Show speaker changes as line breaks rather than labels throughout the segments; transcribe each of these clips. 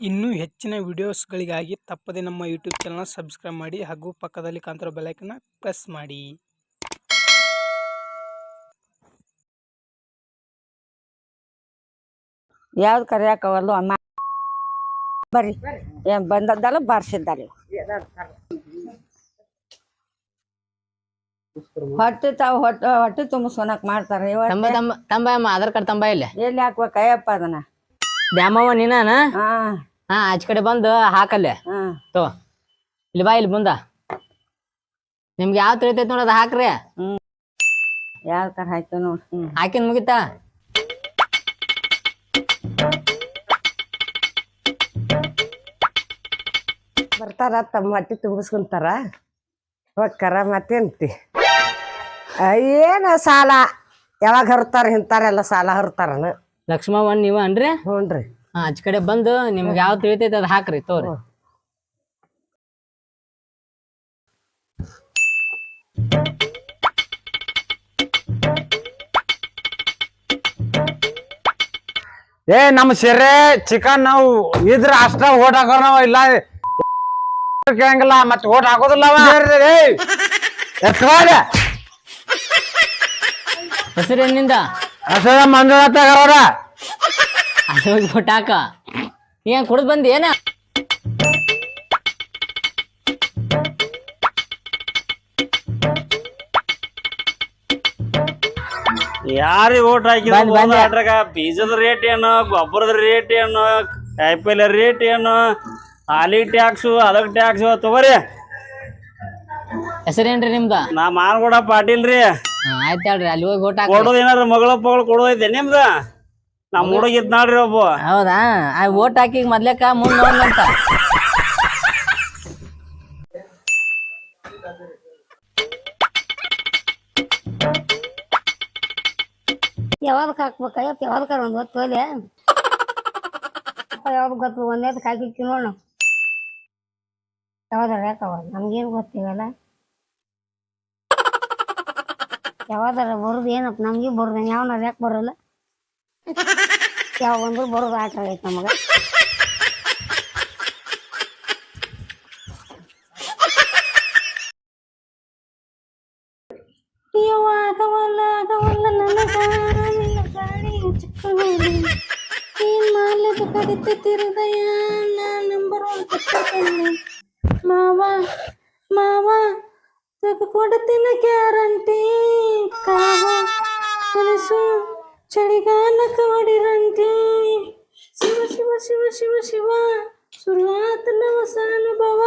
ಇನ್ನೂ ಹೆಚ್ಚಿನ ವಿಡಿಯೋಸ್ಗಳಿಗಾಗಿ ತಪ್ಪದೆ ನಮ್ಮ ಯೂಟ್ಯೂಬ್ ಚಾನಲ್ನ ಸಬ್ಸ್ಕ್ರೈಬ್ ಮಾಡಿ ಹಾಗೂ ಪಕ್ಕದಲ್ಲಿ ಕಾಣ್ತಿರೋ ಬೆಲೈಕನ್ನ ಪ್ರೆಸ್ ಮಾಡಿ.
ಯಾವ್ದು ಕರೆಯಾಕವಲ್ಲ ಅಮ್ಮ? ಬರ್ರಿ. ಏನ್ ಬಂದದ್ದಲ್ಲ ಬಾರಿಸಿದ್ದಾರೆ ಹೊಟ್ಟೆ ತಾವು ಹೊಟ್ಟೆ ಹೊಟ್ಟೆ ತುಂಬಿಸ್ಕೊಳಕ್ ಮಾಡ್ತಾರ. ಮಾಡ್ತಾರೆ
ತಂಬ ತಂಬ ತಂಬ ಅಮ್ಮ ಆಧಾರ್ ಕಾರ್ಡ್ ತಂಬ ಇಲ್ಲ?
ಎಲ್ಲಿ ಹಾಕ್ಬೇಕಯ್ಯಪ್ಪ ಅದನ್ನ?
ದ್ಯಾಮವ್ವ ನಿನ್ನ?
ಹಾ.
ಹಾ ಆಚ ಕಡೆ ಬಂದು ಹಾಕಲ್ಲೇ.
ಹಾ.
ತೋ ಇಲ್ಲಿ ಬಾ ಇಲ್ಲಿ ಮುಂದ. ನಿಮ್ಗೆ ಯಾವ ತಿಳಿತೈತಿ ನೋಡೋದು ಹಾಕ್ರಿ.
ಯಾವ ತರ ಆಯ್ತು ನೋಡ್ ಹ್ಮ್.
ಹಾಕಿನ್ ಮುಗಿತಾ?
ಬರ್ತಾರ ತಮ್ಮ ಹೊಟ್ಟೆ ತುಂಬಿಸ್ಕೊಂತಾರ. ಮತ್ತೆ ಮತ್ತೇಂತಿ ಏನು ಸಾಲ. ಯಾವಾಗ ಹರ್ತಾರ ಇಂತಾರೆಲ್ಲ ಸಾಲ ಹರ್ತಾರನ.
ಲಕ್ಷ್ಮವ್ವ ನೀವ ಅನ್ರಿ?
ಹ್ಞೂನ್ರಿ
ಹಾ ಆಚ ಕಡೆ ಬಂದು ನಿಮ್ಗೆ ಯಾವ್ದು ತಿಳಿತೈತೆ ಅದ್ ಹಾಕ್ರಿ ತೋರಿ.
ಏ ನಮ್ ಸೆರೆ ಚಿಕನ್ ನಾವು ಇದ್ರ ಅಷ್ಟ ಓಟ್ ಹಾಕೋ ನಾವು ಇಲ್ಲ. ಕೇಳಂಗಿಲ್ಲ ಮತ್ತೆ ಓಟ್ ಹಾಕೋದಿಲ್ಲ ಅವ. ಏ, ಎತ್ಕೊಳ.
ಹೆಸರು
ಮಂಜುನಾಥ ಅವ್ರ?
ಹೋಗಿ ಫೋಟ್ ಹಾಕ ಏನ್ ಕುಡ್ದ್ ಬಂದಿ ಏನ?
ಯಾರಿ ಓಟ್
ಹಾಕಿದ್ರಾಗ ಬಂದ್.
ಬೀಜದ ರೇಟ್ ಏನು ಗೊಬ್ಬರದ ರೇಟ್ ಏನು ಕಾಯಿಪಲ್ಯ ರೇಟ್ ಏನು ಹಾಲಿ ಟ್ಯಾಕ್ಸು ಅದಕ್ಕೆ ಟ್ಯಾಕ್ಸು ತಗೋರಿ.
ಹೆಸರೇನ್ರಿ ನಿಮ್ದ?
ನಾ ಮಾನ್ ಪಾಟೀಲ್ ರೀ
ಹಾ ಆಯ್ತ್ ಹೇಳ್ರಿ ಅಲ್ಲಿ ಹೋಗಿ ಓಟ್ ಹಾಕ
ಕೊಡೋದು ಏನಾರ ಮಗಳ ಪಗಳ ಕೊಡೋದೈತೆ ನಿಮ್ದ? ನಮ್ಮ ಹುಡುಗ ಇದ್ ನೋಡ್ರಿ ಒಬ್ಬ.
ಹೌದಾ? ಆ ಓಟ್ ಹಾಕಿ ಮೊದ್ಲೇಕ ಮುಂದ್ ನೋಡ್ಲಂತ
ಯಾವ್ದಕ್ ಹಾಕ್ಬೇಕ? ಯಾವ್ದಕ್ಕಾರ ಒಂದು ಹೊತ್ತು ಹೋದೆ ಯಾವ್ದು ಗೊತ್ತು? ಒಂದೇದಕ್ಕೆ ಹಾಕಿಕ್ಕಿ ನಾವು. ಯಾವ್ದಾರ ಯಾಕವ? ನಮ್ಗೇನು ಗೊತ್ತಿವಲ್ಲ ಯಾವ್ದಾರ ಬರೋದು ಏನಪ್ಪ? ನಮಗೆ ಬರೋದು ಯಾವನಾರ ಯಾಕೆ ಬರೋಲ್ಲ? ಯಾವ ಬಂದ್ರು ಬರೋದು ಆಟ ಐತೆ ನಮಗೆ. ಯವ್ವ ಆಗವಲ್ಲ ನನಗ, ನಿನ್ನ ಗಾಳಿ ಚಿಕ್ಕವಳಿ. ಏನ್ ಮಾಡ್ಲದು ಕಡಿತೈತಿ ಹೃದಯ ನಾ ನಂಬರ್ ಒನ್ ಪುಸ್ತಕದಲ್ಲಿ ಮಾವ ಮಾವ ಕೊಡ್ತೀನಿ ಗ್ಯಾರಂಟಿ. ಕಾವ ಕನಸು ಚಳಿಗಾಲಕ್ಕೆ ಕಾಡಿರಂತೆ. ಶಿವ ಶಿವ ಶಿವ ಶಿವ ಶಿವ ಶುರುವಾತನ ಹೊಸ ಅನುಭವ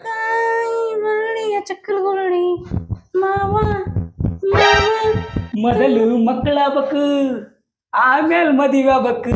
ಕಾಯಿ ಮರಳಿಯ ಚಕ್ಕಲ್ಗೊಳ್ಳಿ ಮಾವ ಮಾವ.
ಮೊದಲು ಮಕ್ಕಳಾಗಬೇಕು ಆಮೇಲೆ ಮದುವೆ ಆಗ್ಬೇಕು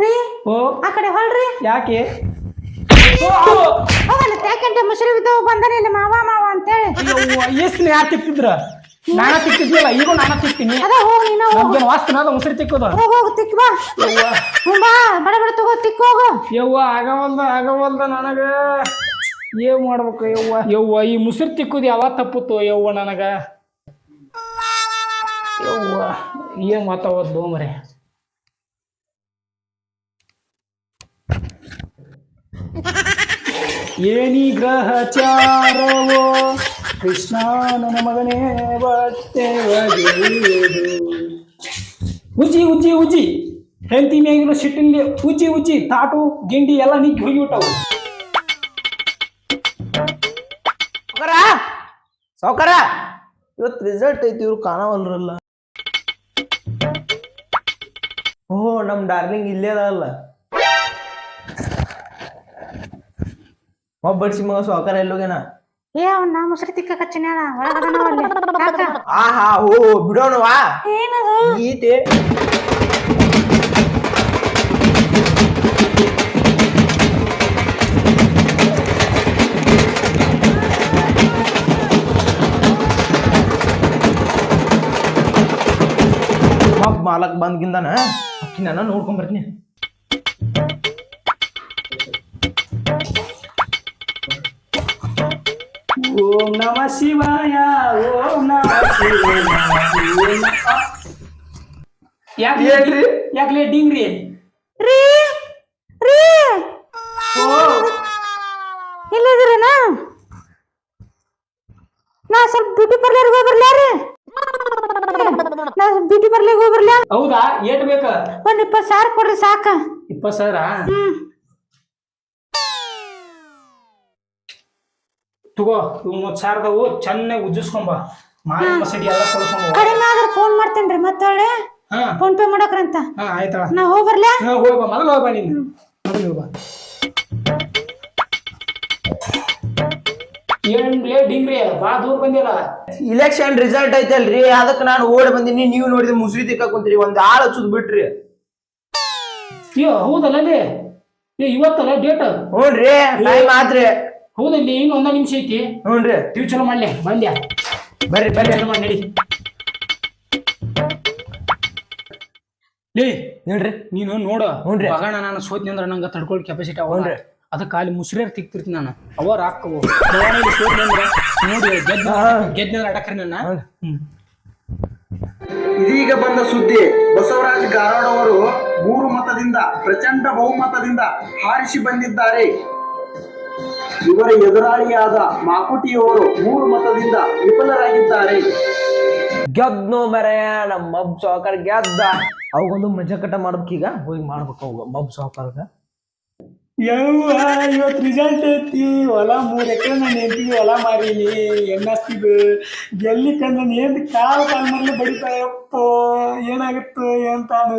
ರೀ
ಓ.
ಆ ಕಡೆ ಹೊಳ್ರಿ
ಯಾಕೆ?
ಹೋಗಲ್ಲ ಯಾಕೆಂತ ಮುಸುರಿ ಬಿದ್ದವು ಬಂದನಿಲ್ಲ ಮಾವ ಮಾವ ಅಂತೇಳಿ.
ಎಷ್ಟು ಯಾರು ತಿಕ್ತಿದ್ರ ನಾನ ತಿಕ್ತಿದ್ಯಲ್ಲ ಈಗ ನಾನ ತಿಕ್ತೀನಿ.
ಅದ ಹೋಗ್ ನೀನು.
ನಮ್ಗೇನು ವಾಸ್ತನ ಅದ ಉಸಿರು ತಿಕ್ಕೋದು.
ಹೋಗ್ ಹೋಗು ತಿಕ್ ಬಾ. ಹ್ಞೂ ಬಾ ಬಡ ಬಡ ತಗೋ ತಿಕ್ ಹೋಗ.
ಯವ್ವ ಆಗವಲ್ದ ಆಗವಲ್ದ ನನಗ. ಏನ್ ಮಾಡ್ಬೇಕು ಯವ್ವ? ಯವ್ವ ಈ ಮುಸಿರು ತಿಕ್ಕುದು ಯಾವ ತಪ್ಪುತ್ತೋ ಯವ್ವ ನನಗ? ಯವ್ವ ಏನ್ ಮಾತಾವದ್ದು ಮರೆ ಏನಿ ಗ್ರಹಚಾರವೋ? ಕೃಷ್ಣ ನನ್ನ ಮಗನೇ, ಬಟ್ಟೆ. ಉಜ್ಜಿ ಉಜ್ಜಿ ಉಜ್ಜಿ. ಹೆಂಡತಿ ಮ್ಯಾಗಿರೋ ಸಿಟ್ಟಿನಲ್ಲಿ ಉಜ್ಜಿ ಉಜ್ಜಿ. ತಾಟು, ಗಿಂಡಿ ಎಲ್ಲ ನಿಕ್ಕಿ ಹೋಗಿಬಿಟ್ಟವು.
ಸಾವ್ಕಾರ ಸೌಕರ ಇವತ್ತು ರಿಸಲ್ಟ್ ಐತಿ, ಇವ್ರು ಕಾಣವಲ್ರಲ್ಲ. ಓ ನಮ್ ಡಾರ್ಲಿಂಗ್ ಇಲ್ಲೇ ಅದಲ್ಲ ಒಬ್ಬಡ್ಸಿ ಮಗ ಸಾವ್ಕಾರ ಎಲ್ಲೋಗೇನ
ಏ ಅವ್ನ ಮುಸುರಿ ತಿಕ್ಕ ಕಚ್ಚಿನ ಒಳಗದನವಲ್ಲಿ ಯಾಕ?
ಆಹಾ ಓ ಬಿಡೋಣವಾ
ಏನದು?
ಮಗ್ ಮಾಲಕ್ ಬಂದ್ಗಿಂದನ. ಅಕ್ಕಿ ನಾನು ನೋಡ್ಕೊಂಡ್ ಬರ್ತೀನಿ.
ಓಂ ನಮ ಶಿವಾಯ ಓಂ ನಮ ಯಾಕೆ
ಹೇಳ್ರಿ
ಯಾಕೆ ಲೇಟಿಂಗ್
ರೀ ರೀ ರೀ. ಓ. ಇಲ್ಲದಿರನ ನಾ ಸ್ವಲ್ಪ ಬ್ಯೂಟಿ ಪಾರ್ಲರ್ ಹೋಗಿ ಬರ್ಲಾರಿ ನಾ ಬ್ಯೂಟಿ ಪಾರ್ಲರ್ ಹೋಗಿ ಬರ್ಲಾ
ಹೌದಾ? ಏಟ್ ಬೇಕ?
ಒಂದ್ ಇಪ್ಪತ್ತು ಸಾವಿರ ಕೊಡ್ರಿ ಸಾಕ.
ಇಪ್ಪತ್ತು ಸಾವಿರ? ತಗೋ ಇವ್ ಮೂವತ್ ಸಾವಿರದವು ಚೆನ್ನಾಗಿ ಉಜ್ಜಿಸ್ಕೊಂಬ ಮಾರಿ ಮಸಡಿ ಎಲ್ಲ ಕಳ್ಸ್ಕೊಂಬ
ಕಡಿಮೆ ಆದ್ರೆ ಫೋನ್ ಮಾಡ್ತೇನ್ರಿ ಮತ್ತೆ
ಹಾ.
ಫೋನ್ ಪೇ ಮಾಡಕ್ರಂತ?
ಹಾ ಆಯ್ತಳ
ನಾ ಹೋಗಿ ಬರ್ಲಾ?
ಹಾ ಹೋಗ್ಬಾ ಮೊದಲು ಹೋಗ್ಬಾ ನೀನು. ಮೊದಲು ಹೋಗ್ಬಾ ಏನ್ಲೇ ಡಿಂಗ್ರಿ ಬಾ ದೂರ ಬಂದಿಲ್ಲ
ಇಲೆಕ್ಷನ್ ರಿಸಲ್ಟ್ ಐತಲ್ರಿ ಅದಕ್ಕೆ ನಾನು ಓಡ್ ಬಂದಿನಿ ನೀವು ನೋಡಿದ್ರೆ ಮುಸುರಿ ತಿಕ್ಕ ಕುಂತ್ರಿ ಒಂದ್ ಆಳು ಹಚ್ಚುದ್ ಬಿಟ್ರಿ.
ಅಯ್ಯೋ ಹೌದಲ್ಲ ಲೇ? ಏ ಇವತ್ತಲ್ಲ ಡೇಟ್
ಹ್ಞೂನ್ರಿ ಟೈಮ್ ಆತ್ರಿ.
ಹೌದಲ್ಲಿ ಇನ್ನು ಒಂದ ನಿಮಿಷ ಐತಿ.
ನೋಡ್ರಿ
ಟಿವಿ ಚಲೋ ಮಾಡ್ಲಿ ಬಂದ್ಯಾ?
ಬರ್ರಿ ಬರ್ರಿ.
ಚಲೋ ಮಾಡಿ ನಡಿ. ಲೇ
ಹೇಳ್ರಿ
ನೀನು ನೋಡು.
ನೋಡ್ರಿ
ಬಗಣ ನಾನು ಸೋತ್ನಿ ಅಂದ್ರೆ ನಂಗೆ ತಡ್ಕೊಳ್ಳೋ ಕೆಪಾಸಿಟಿ ಅವ್ರಿ
ಅದ
ಅದಕ್ಕೆ ಅಲ್ಲಿ ಮುಸ್ರೇರ್ ತಿಕ್ತಿರ್ತೀನಿ ನಾನು. ಅವರ್ ನೋಡ್ರಿ ಸೋತ್ನಿ ಅಂದ್ರೆ ನೋಡಿ ಗೆದ್ದ ಗೆದ್ದ ಅಡಕ್ರಿ ನನ್ನ. ಹ್ಮ್.
ಇದೀಗ ಬಂದ ಸುದ್ದಿ ಬಸವರಾಜ್ ಗಾರಾಡ್ ಅವರು ಮೂರು ಮತದಿಂದ ಪ್ರಚಂಡ ಬಹುಮತದಿಂದ ಹಾರಿಸಿ ಬಂದಿದ್ದಾರೆ. ಇವರ ಎದುರಾಳಿಯಾದ ಮಾಕುಟಿಯವರು ಮೂರು ಮತದಿಂದ ವಿಫಲರಾಗಿದ್ದಾರೆ.
ಗೆದ್ನು ಮರೆಯ ನಮ್ಮ ಮಬ್ ಸಾವುಕಾರ ಗೆದ್ದ. ಅವಾಗೊಂದು ಮಜಕಟ ಮಾಡ್ಬೇಕೀಗ ಹೋಗಿ ಮಾಡ್ಬೇಕು ಅವಾಗ. ಮಬ್ ಸಾವುಕಾರ್ಗ
ಯವ್ವ ಇವತ್ತು ರಿಸಲ್ಟ್ ಐತಿ. ಹೊಲ ಮೂರ್ ಎಕರೆ ನಾನು ಹೆಂಡತಿಗೆ ಹೊಲ ಮಾರೀನಿ. ಎಣ್ಣಸ್ತಿದ್ದು ಗೆಲ್ಲಿಕಂದ್ ಏನು ಏನ್ ಕಾಲ ಕಾಲ್ ಮೇಲೆ ಬಡಿತಾಳೆ ಏನಾಗುತ್ತೋ ಏನ್ ತಾನು?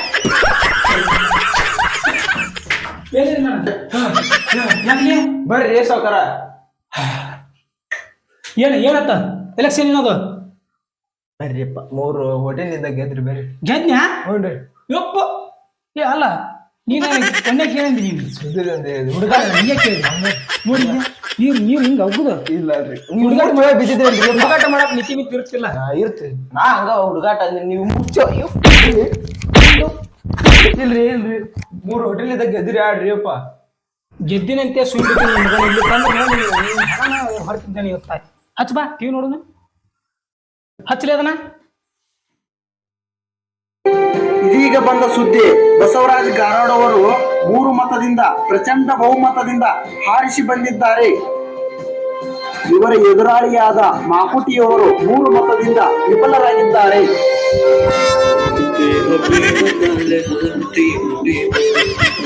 ಬರ್ರಿ ಸಾವುಕಾರ.
ಏನು ಏನತ್ತ? ಎಲೆಕ್ಷನ್ ಏನದು?
ಬರ್ರಿಪ್ಪ ಮೂರು ಹೋಟೆಲಿಂದ ಗೆದ್ರಿ ಬರ್ರಿ.
ಗೆದ್ನ್ಯಾ?
ಹ್ಞೂನ್ರಿ.
ಯಪ್ಪ. ಏ ಅಲ್ಲ ನೀನು ಒಂದೇ ಕೇಳಿದ್ರಿ ನೀನು?
ಹುಡುಗ
ಹಂಗೆ ಕೇಳಿದೆ ನೋಡಿ ನೀರು ನೀರು ಹಿಂಗೆ ಹೋಗುದು
ಇಲ್ಲ ರೀ ಹುಡುಗಾಟ ಮಳೆ ಬಿದ್ದಿದ್ರಿ
ಹುಡುಗಾಟ ಮಾಡಕ್ ಮಿತಿ ಮಿತಿ ಇರ್ತಿಲ್ಲ
ಇರ್ತೀರಿ. ನಾ ಹಂಗ ಹುಡುಗಾಟ ಅಂದ್ರೆ ನೀವು ಮುಚ್ಚ. ಇಲ್ರಿ ಇಲ್ರಿ. ಮೂರು ಹೋಟೆಲಿಂದ ಗೆದ್ರಿ ಆಡ್ರಿ ಅಪ್ಪ
ಗೆದ್ದಿನಂತೆ ಇಲ್ಲಿ ಹೊರತಿದ್ದಾನೆ ಇವತ್ತ ಹಚ್ಚ ಬಾ ಟಿವಿ ನೋಡೋಣ ಹಚ್ಚಲಿ ಅದನ್ನ.
ಇದೀಗ ಬಂದ ಸುದ್ದಿ ಬಸವರಾಜ ಗಾರೋಡ್ ಅವರು ಮೂರು ಮತದಿಂದ ಪ್ರಚಂಡ ಬಹುಮತದಿಂದ ಹಾರಿಸಿ ಬಂದಿದ್ದಾರೆ. ಇವರ ಎದುರಾಳಿಯಾದ ಮಾಕುಟಿಯವರು ಮೂರು ಮತದಿಂದ ವಿಫಲರಾಗಿದ್ದಾರೆ.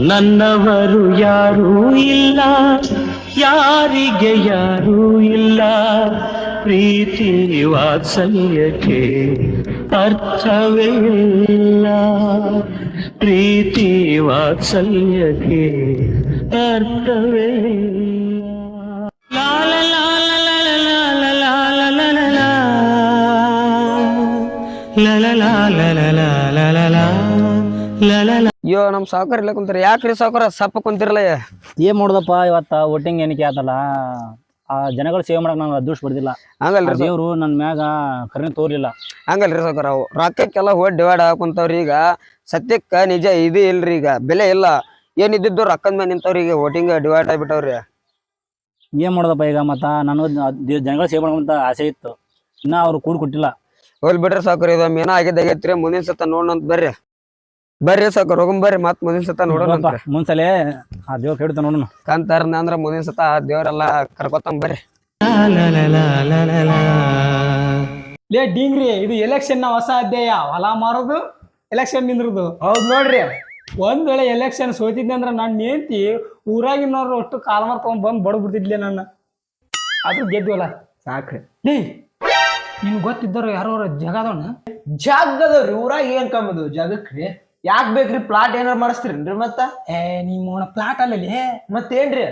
ನನ್ನವರು ಯಾರೂ ಇಲ್ಲ ಯಾರಿಗೆ ಯಾರೂ ಇಲ್ಲ ಪ್ರೀತಿ ವಾತ್ಸಲ್ಯಕ್ಕೆ ಅರ್ಥವೇ ಇಲ್ಲ ಪ್ರೀತಿ ವಾತ್ಸಲ್ಯಕ್ಕೆ ಅರ್ಥವೇ ಇಲ್ಲ ಲಾಲ ಲಾಲ ಲಾಲ ಲಾಲ ಲಾಲ ಲಾಲ ಲಾಲ ಲಾಲ ಲಾಲ ಲಾಲ
ಅಯ್ಯೋ ನಮ್ ಸಾವುಕಾರ ಇಲ್ಲ ಕುಂತಾರ. ಯಾಕ್ರಿ ಸಾವುಕಾರ? ಸಪ್ಪ ಕುಂತಿರಲ್ಲ
ಏನ್ ಮಾಡುದಪ್ಪ ಇವತ್ತ? ವೋಟಿಂಗ್ ಏನಕ್ಕೆ ಆತಲ್ಲ? ಆ ಜನಗಳ ಸೇವೆ ಮಾಡಕ್ ನಾನು ಅದೃಷ್ಟ ಬಿಡ್ದಿಲ್ಲ
ಹಂಗಲ್ರಿ ಸಾವ್-
ದೇವ್ರು ನನ್ನ ಮ್ಯಾಗ ಕರುಣೆ ತೋರ್ಲಿಲ್ಲ.
ಹಂಗಲ್ರಿ ಸಾವುಕಾರ ಅವು. ರೊಕ್ಕಕ್ಕೆಲ್ಲ ಹೋಗಿ ಡಿವೈಡ್ ಹಾಕೊಂತವ್ರಿ ಈಗ. ಸತ್ಯಕ್ಕ ನಿಜ ಇದು ಇಲ್ರಿ ಈಗ. ಬೆಲೆ ಇಲ್ಲ. ಏನಿದ್ದಿದ್ದು ರೊಕ್ಕದ ಮೇಲೆ ನಿಂತವ್ರಿ ಈಗ ವೋಟಿಂಗ್ ಡಿವೈಡ್ ಆಗ್ಬಿಟ್ಟವ್ರಿ.
ಏನ್ ಮಾಡೋದಪ್ಪ ಈಗ ಮತ್ತ? ನಾನು ಜನಗಳ ಸೇವೆ ಮಾಡ್ಕೊಂತ ಆಸೆ ಇತ್ತು. ಇನ್ನ ಅವ್ರು ಕೂಡ್ ಕೊಟ್ಟಿಲ್ಲ.
ಹೋಗ್ಲಿ ಬಿಡ್ರಿ ಸಾವುಕಾರ. ಇದು ಮೇನ ಆಗಿದ್ದಾಗೈತ್ರಿ. ಮುಂದಿನ ಸತ ನೋಡೋಣ ಅಂತ ಬರ್ರಿ. ಬರ್ರಿ ಸಾಕ ರೋಗಂ ಬರ್ರಿ ಮತ್ ಮುಂದಿನ ಸತ ನೋಡೋಣ
ಮುಂದ್ಸಲೆ ಆ ದೇವ್ರ ಕೇಳ್ತ ನೋಡೋಣ.
ಕಾಂತಾರ ಅಂದ್ರ ಮುಂದಿನ ಸತ ಆ ದೇವ್ರೆಲ್ಲ ಕರ್ಕೊತಾನ ಬರ್ರಿ.
ಲೇ ಡಿಂಗ್ರಿ ಇದು ಎಲೆಕ್ಷನ್ ಹೊಸ ಅಧ್ಯಾಯ. ಹೊಲ ಮಾರೋದು ಎಲೆಕ್ಷನ್ ನಿಂದ್ರದು.
ಹೌದ್ ನೋಡ್ರಿ.
ಒಂದ್ ವೇಳೆ ಎಲೆಕ್ಷನ್ ಸೋತಿದ್ದೆ ಅಂದ್ರ ನಾನು ನೇಂತಿ ಊರಾಗಿನವ್ರು ಅಷ್ಟು ಕಾಲ್ ಮಾರ್ಕೊಂಡ್ ಬಂದ್ ಬಡ ಬಿಡ್ತಿದ್ಲೆ ನನ್ನ. ಅದು ಗೆದ್ವಲ್ಲ
ಸಾಕ್ರಿ.
ಲೇ ನಿಮ್ಗೆ ಗೊತ್ತಿದ್ದವ್ರು ಯಾರೋ ಜಾಗ ಅದಾವನ?
ಜಾಗ ಅದಾವ್ರಿ ಊರಾಗ ಏನ್ ಕಮ್ಮದು? ಜಾಗಕ್ರಿ. ಯಾಕ್ ಬೇಕ್ರಿ? ಪ್ಲಾಟ್ ಏನಾರ ಮಾಡಿಸ್ತೀರೇನ್ರಿ ಮತ್ತ?
ಏ ನಿಮ್ಮ ಪ್ಲಾಟ್ ಅಲ್ಲಲ್ಲಿ.
ಮತ್ತೇನ್ರಿ?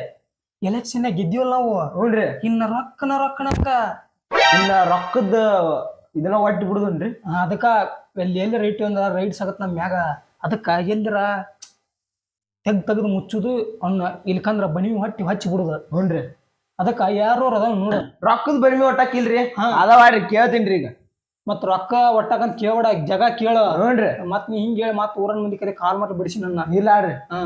ಎಲೆಕ್ಷನ್ ಗೆದ್ದೀವಲ್ಲ ನಾವು.
ನೋಡ್ರಿ
ಇನ್ನ ರೊಕ್ಕನ ರೊಕ್ಕನಕ್ಕ.
ಇನ್ನ ರೊಕ್ಕದ ಇದನ್ನ ಒಟ್ಟು ಬಿಡುದನ್ರಿ?
ಅದಕ್ಕ ಎಲ್ಲಿ ಎಲ್ಲಿ ರೈಟ್ ಅಂದ್ರ ರೈಟ್ ಆಗತ್ ನಮ್ ಮ್ಯಾಗ. ಅದಕ್ಕ ಎಲ್ದ್ರ ತೆಗ್ ತೆಗ್ದು ಮುಚ್ಚುದು ಅವ್ನ ಇಲ್ಕಂದ್ರ ಬನಿ ಹೊಟ್ಟಿ ಹಚ್ಚಿ ಬಿಡುದ.
ನೋಡ್ರಿ
ಅದಕ್ಕ ಯಾರು ಅದಾವ ನೋಡ.
ರೊಕ್ಕದ ಬನಿವಿ ಹೊಟ್ಟಾಕಿಲ್ರಿ
ಹಾ.
ಕೇಳ್ತೀನಿ ರೀ ಈಗ.
ಮತ್ ರೊಕ್ಕ ಒಟ್ಟಾಕಂತ ಕೇಳಬೇಡ ಜಗ ಕೇಳ.
ನೋಡ್ರಿ
ಮತ್ ನೀ ಹಿಂಗ್ ಹೇಳಿ ಮತ್ ಊರನ್ ಮಂದಿ ಕರೆ ಕಾಲ್ ಮಾತ್ರ ಬಿಡಿಸಿ ನನ್ನ.
ಇಲ್ಲ
ಹಾ.